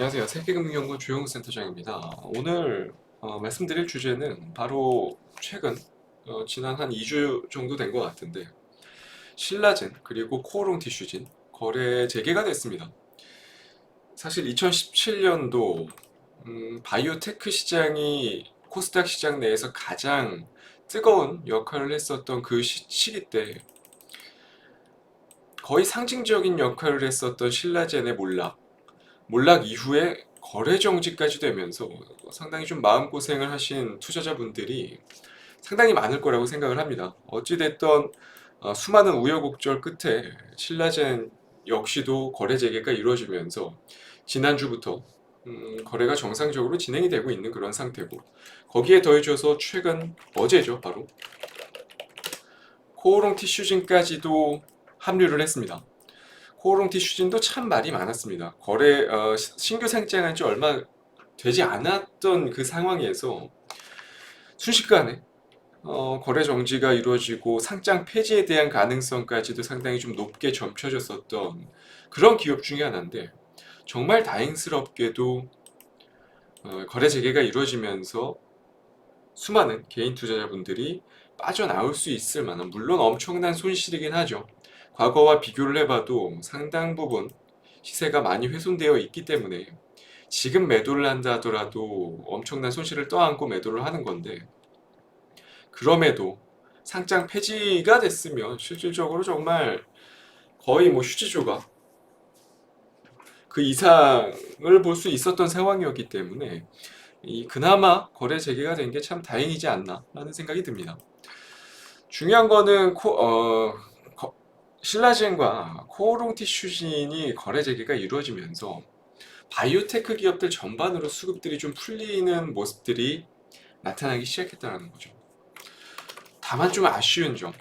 안녕하세요. 세계금융연구 조영우 센터장입니다. 오늘 어, 말씀드릴 주제는 바로 최근 어, 지난 한 2주 정도 된 것 같은데 신라젠 그리고 코오롱 티슈진 거래 재개가 됐습니다. 사실 2017년도 음, 바이오테크 시장이 코스닥 시장 내에서 가장 뜨거운 역할을 했었던 그 시, 시기 때 거의 상징적인 역할을 했었던 신라젠의 몰락 몰락 이후에 거래 정지까지 되면서 상당히 좀 마음고생을 하신 투자자분들이 상당히 많을 거라고 생각을 합니다. 어찌됐던 어, 수많은 우여곡절 끝에 신라젠 역시도 거래 재개가 이루어지면서 지난주부터 음, 거래가 정상적으로 진행이 되고 있는 그런 상태고 거기에 더해져서 최근 어제죠 바로 코오롱 티슈진까지도 합류를 했습니다. 코오롱 티 슈진도 참 말이 많았습니다. 거래 어, 시- 신규 상장한 지 얼마 되지 않았던 그 상황에서 순식간에 어, 거래 정지가 이루어지고 상장 폐지에 대한 가능성까지도 상당히 좀 높게 점쳐졌었던 그런 기업 중에 하나인데 정말 다행스럽게도 어, 거래 재개가 이루어지면서 수많은 개인 투자자분들이 빠져나올 수 있을 만한 물론 엄청난 손실이긴 하죠. 과거와 비교를 해봐도 상당 부분 시세가 많이 훼손되어 있기 때문에 지금 매도를 한다 하더라도 엄청난 손실을 떠안고 매도를 하는 건데 그럼에도 상장 폐지가 됐으면 실질적으로 정말 거의 뭐 휴지 조각 그 이상을 볼 수 있었던 상황이었기 때문에 이 그나마 거래 재개가 된 게 참 다행이지 않나 라는 생각이 듭니다. 중요한 거는 코, 어, 거- 신라젠과 코오롱 티슈진이 거래 재개가 이루어지면서 바이오테크 기업들 전반으로 수급들이 좀 풀리는 모습들이 나타나기 시작했다는 거죠. 다만 좀 아쉬운 점.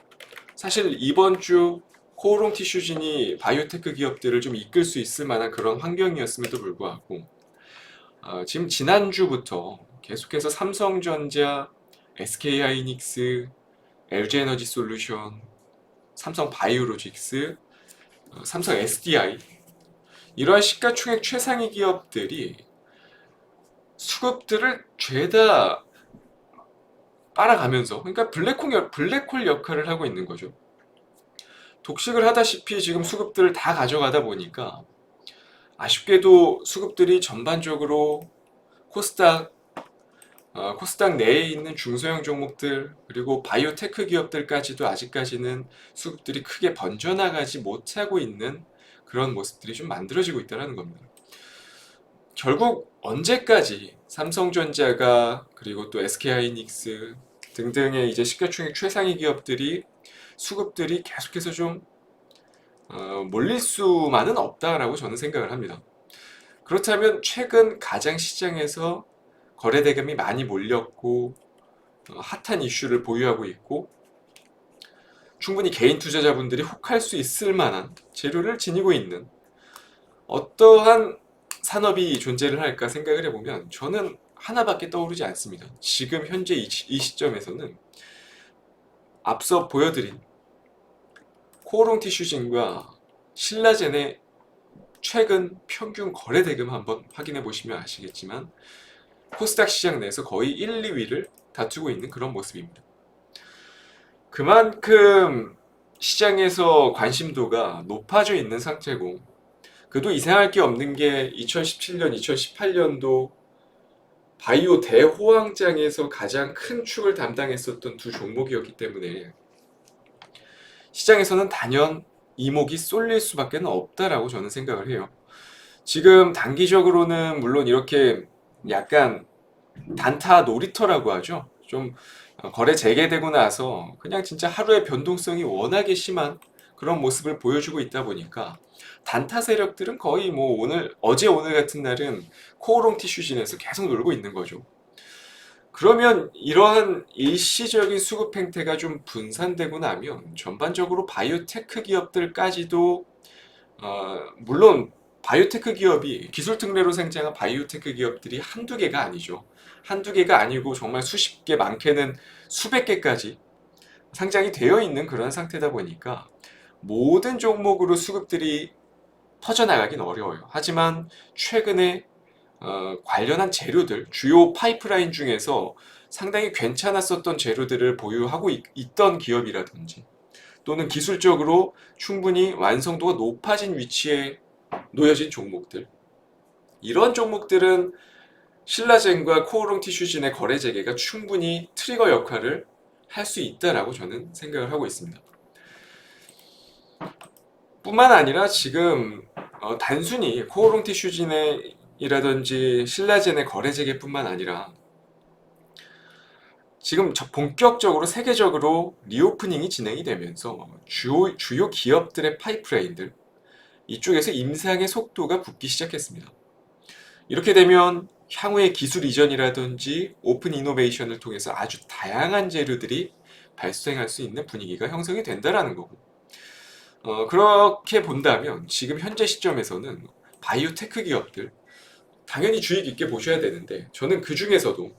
사실 이번 주 코오롱 티슈진이 바이오테크 기업들을 좀 이끌 수 있을 만한 그런 환경이었음에도 불구하고 어, 지금 지난주부터 계속해서 삼성전자, SK하이닉스, LG에너지 솔루션, 삼성 바이오로직스, 어, 삼성 SDI 이러한 시가총액 최상위 기업들이 수급들을 죄다 빨아가면서 그러니까 블랙홀, 역- 블랙홀 역할을 하고 있는 거죠. 독식을 하다시피 지금 수급들을 다 가져가다 보니까 아쉽게도 수급들이 전반적으로 코스닥 어, 코스닥 내에 있는 중소형 종목들 그리고 바이오 테크 기업들까지도 아직까지는 수급들이 크게 번져나가지 못하고 있는 그런 모습들이 좀 만들어지고 있다는 겁니다. 결국 언제까지 삼성전자가 그리고 또 SK하이닉스 등등의 이제 시가총액 최상위 기업들이 수급들이 계속해서 좀 어, 몰릴 수만은 없다라고 저는 생각을 합니다. 그렇다면 최근 가장 시장에서 거래 대금이 많이 몰렸고 어, 핫한 이슈를 보유하고 있고 충분히 개인 투자자분들이 혹할 수 있을 만한 재료를 지니고 있는 어떠한 산업이 존재를 할까 생각을 해보면 저는 하나밖에 떠오르지 않습니다. 지금 현재 이, 시점에서는 앞서 보여드린 코오롱 티슈진과 신라젠의 최근 평균 거래 대금 한번 확인해 보시면 아시겠지만 코스닥 시장 내에서 거의 1, 2위를 다투고 있는 그런 모습입니다. 그만큼 시장에서 관심도가 높아져 있는 상태고 그도 이상할 게 없는 게 2017년, 2018년도 바이오 대호황장에서 가장 큰 축을 담당했었던 두 종목이었기 때문에 시장에서는 단연 이목이 쏠릴 수밖에 없다라고 저는 생각을 해요. 지금 단기적으로는 물론 이렇게 약간 단타 놀이터라고 하죠. 좀 어, 거래 재개되고 나서 그냥 진짜 하루의 변동성이 워낙에 심한 그런 모습을 보여주고 있다 보니까 단타 세력들은 거의 뭐 오늘 어제 오늘 같은 날은 코오롱 티슈진에서 계속 놀고 있는 거죠. 그러면 이러한 일시적인 수급 행태가 좀 분산되고 나면 전반적으로 바이오테크 기업들까지도 어, 물론 바이오테크 기업이 기술 특례로 생장한 바이오테크 기업들이 한두 개가 아니죠. 한두 개가 아니고 정말 수십 개, 많게는 수백 개까지 상장이 되어 있는 그런 상태다 보니까 모든 종목으로 수급들이 퍼져나가긴 어려워요. 하지만 최근에 어, 관련한 재료들, 주요 파이프라인 중에서 상당히 괜찮았었던 재료들을 보유하고 있, 던 기업이라든지 또는 기술적으로 충분히 완성도가 높아진 위치에 놓여진 종목들 이런 종목들은 신라젠과 코오롱 티슈진의 거래 재개가 충분히 트리거 역할을 할 수 있다라고 저는 생각을 하고 있습니다. 뿐만 아니라 지금 어, 단순히 코오롱 티슈진이라든지 신라젠의 거래 재개뿐만 아니라 지금 저- 본격적으로 세계적으로 리오프닝이 진행이 되면서 주요, 주요 기업들의 파이프라인들 이쪽에서 임상의 속도가 붙기 시작했습니다. 이렇게 되면 향후의 기술 이전이라든지 오픈 이노베이션을 통해서 아주 다양한 재료들이 발생할 수 있는 분위기가 형성이 된다라는 거고 어, 그렇게 본다면 지금 현재 시점에서는 바이오 테크 기업들 당연히 주의 깊게 보셔야 되는데 저는 그 중에서도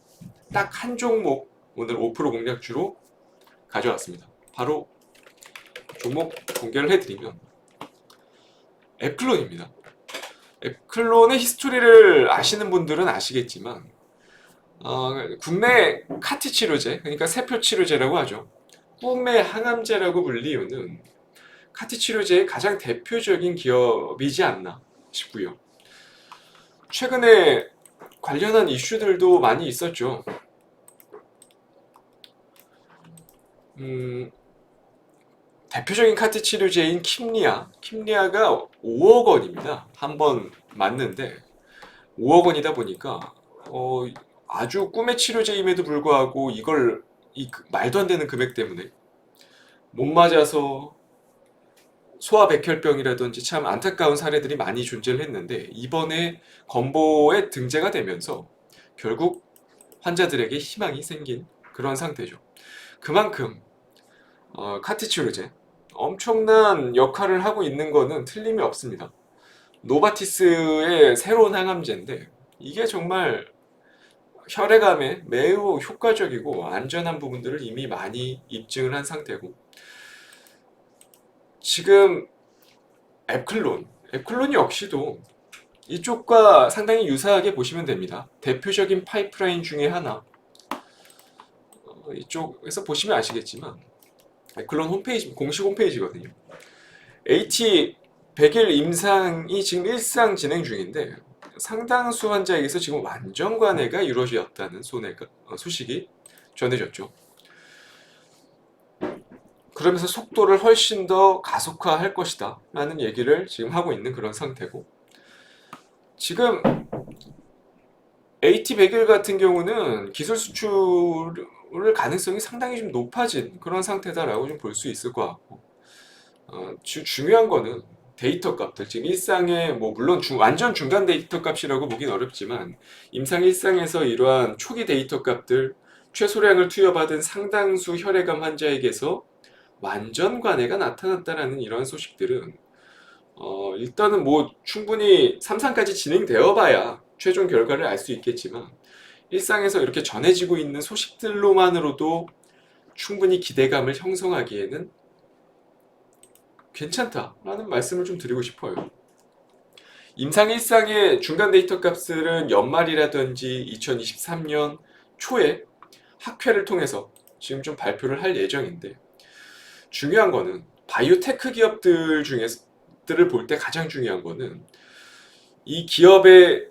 딱 한 종목 오늘 5% 공략주로 가져왔습니다. 바로 종목 공개를 해드리면 애플론입니다. 애플론의 히스토리를 아시는 분들은 아시겠지만 어, 국내 카티 치료제 그러니까 세포 치료제라고 하죠. 꿈의 항암제라고 불리우는 카티 치료제의 가장 대표적인 기업이지 않나 싶고요. 최근에 관련한 이슈들도 많이 있었죠. 음, 대표적인 카티 치료제인 킴리아. 킴리아가 5억 원입니다. 한 번 맞는데 5억 원이다 보니까 어, 아주 꿈의 치료제임에도 불구하고 이걸 이 그- 말도 안 되는 금액 때문에 못 맞아서 소아백혈병이라든지 참 안타까운 사례들이 많이 존재를 했는데 이번에 건보에 등재가 되면서 결국 환자들에게 희망이 생긴 그런 상태죠. 그만큼 어, 카티치료제 엄청난 역할을 하고 있는 거는 틀림이 없습니다. 노바티스의 새로운 항암제인데 이게 정말 혈액암에 매우 효과적이고 안전한 부분들을 이미 많이 입증을 한 상태고 지금 앱클론, 앱클론 역시도 이쪽과 상당히 유사하게 보시면 됩니다. 대표적인 파이프라인 중에 하나 어, 이쪽에서 보시면 아시겠지만 앱클론 홈페이지 공식 홈페이지거든요. AT 100일 임상이 지금 일상 진행 중인데 상당수 환자에게서 지금 완전 관해가 이루어졌다는 소내가, 어, 소식이 전해졌죠. 그러면서 속도를 훨씬 더 가속화할 것이다 라는 얘기를 지금 하고 있는 그런 상태고 지금 AT100일 같은 경우는 기술 수출을 가능성이 상당히 좀 높아진 그런 상태다라고 좀 볼 수 있을 것 같고. 어, 주, 중요한 거는 데이터 값들. 지금 일상에 뭐 물론 중- 완전 중간 데이터 값이라고 보긴 어렵지만 임상 일상에서 이러한 초기 데이터 값들 최소량을 투여받은 상당수 혈액암 환자에게서 완전 관해가 나타났다라는 이런 소식들은 어, 일단은 뭐 충분히 3상까지 진행되어 봐야 최종 결과를 알 수 있겠지만 일상에서 이렇게 전해지고 있는 소식들로만으로도 충분히 기대감을 형성하기에는 괜찮다라는 말씀을 좀 드리고 싶어요. 임상 일상의 중간 데이터 값들은 연말이라든지 2023년 초에 학회를 통해서 지금 좀 발표를 할 예정인데 중요한 거는 바이오테크 기업들 중에들을 볼 때 가장 중요한 거는 이 기업의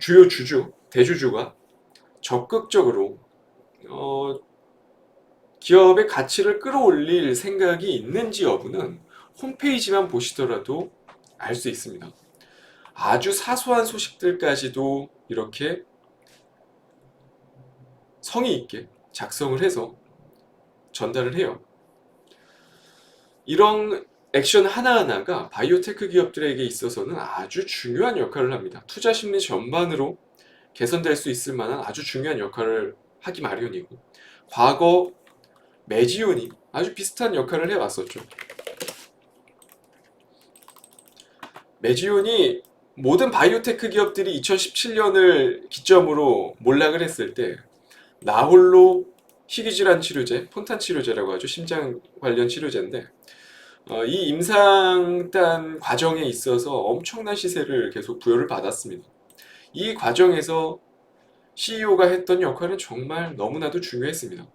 주요 주주, 대주주가 적극적으로 어, 기업의 가치를 끌어올릴 생각이 있는지 여부는 홈페이지만 보시더라도 알 수 있습니다. 아주 사소한 소식들까지도 이렇게 성의 있게 작성을 해서 전달을 해요. 이런 액션 하나하나가 바이오테크 기업들에게 있어서는 아주 중요한 역할을 합니다. 투자 심리 전반으로 개선될 수 있을 만한 아주 중요한 역할을 하기 마련이고, 과거 메지온이 아주 비슷한 역할을 해왔었죠. 메지온이 모든 바이오테크 기업들이 2017년을 기점으로 몰락을 했을 때, 나홀로 희귀질환 치료제, 폰탄 치료제라고 하죠. 심장 관련 치료제인데, 어, 이 임상단 과정에 있어서 엄청난 시세를 계속 부여를 받았습니다. 이 과정에서 CEO가 했던 역할은 정말 너무나도 중요했습니다.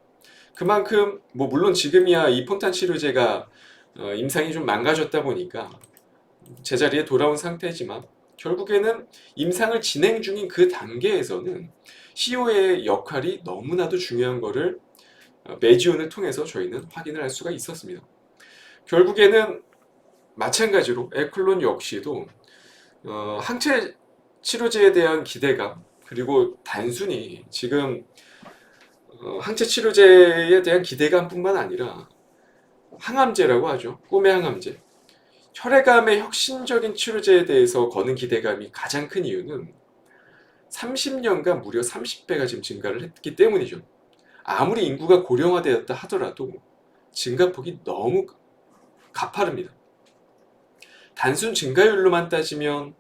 그만큼 뭐 물론 지금이야 이 폰탄 치료제가 어, 임상이 좀 망가졌다 보니까 제자리에 돌아온 상태지만 결국에는 임상을 진행 중인 그 단계에서는 CEO의 역할이 너무나도 중요한 거를 어, 매지온을 통해서 저희는 확인을 할 수가 있었습니다. 결국에는 마찬가지로 에클론 역시도 어, 항체 치료제에 대한 기대감 그리고 단순히 지금 어, 항체 치료제에 대한 기대감뿐만 아니라 항암제라고 하죠. 꿈의 항암제. 혈액암의 혁신적인 치료제에 대해서 거는 기대감이 가장 큰 이유는 30년간 무려 30배가 지금 증가를 했기 때문이죠. 아무리 인구가 고령화되었다 하더라도 증가폭이 너무 가파릅니다. 단순 증가율로만 따지면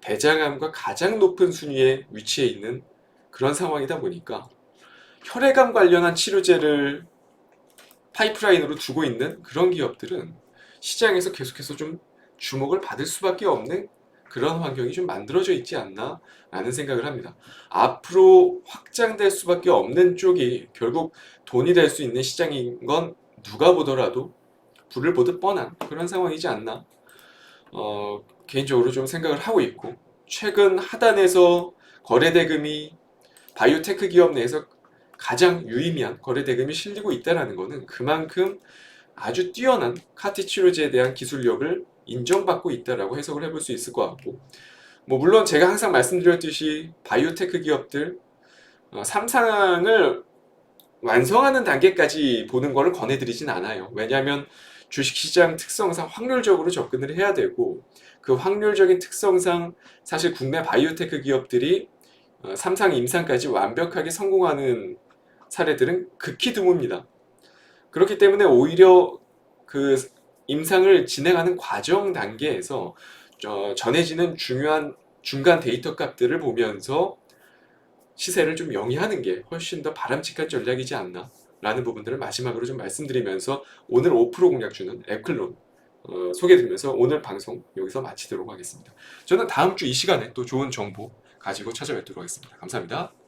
대장암과 가장 높은 순위에 위치해 있는 그런 상황이다 보니까 혈액암 관련한 치료제를 파이프라인으로 두고 있는 그런 기업들은 시장에서 계속해서 좀 주목을 받을 수밖에 없는 그런 환경이 좀 만들어져 있지 않나 라는 생각을 합니다. 앞으로 확장될 수밖에 없는 쪽이 결국 돈이 될 수 있는 시장인 건 누가 보더라도 불을 보듯 뻔한 그런 상황이지 않나 어, 개인적으로 좀 생각을 하고 있고 최근 하단에서 거래 대금이 바이오테크 기업 내에서 가장 유의미한 거래 대금이 실리고 있다는 것은 그만큼 아주 뛰어난 카티 치료제에 대한 기술력을 인정받고 있다라고 해석을 해볼 수 있을 것 같고 뭐 물론 제가 항상 말씀드렸듯이 바이오테크 기업들 어, 삼상을 완성하는 단계까지 보는 것을 권해드리진 않아요. 왜냐하면 주식시장 특성상 확률적으로 접근을 해야 되고 그 확률적인 특성상 사실 국내 바이오테크 기업들이 어, 삼상 임상까지 완벽하게 성공하는 사례들은 극히 드뭅니다. 그렇기 때문에 오히려 그 임상을 진행하는 과정 단계에서 어, 전해지는 중요한 중간 데이터 값들을 보면서 시세를 좀 영위하는 게 훨씬 더 바람직한 전략이지 않나 라는 부분들을 마지막으로 좀 말씀드리면서 오늘 5% 공략주는 에클론 어, 소개드리면서 오늘 방송 여기서 마치도록 하겠습니다. 저는 다음 주 이 시간에 또 좋은 정보 가지고 찾아뵙도록 하겠습니다. 감사합니다.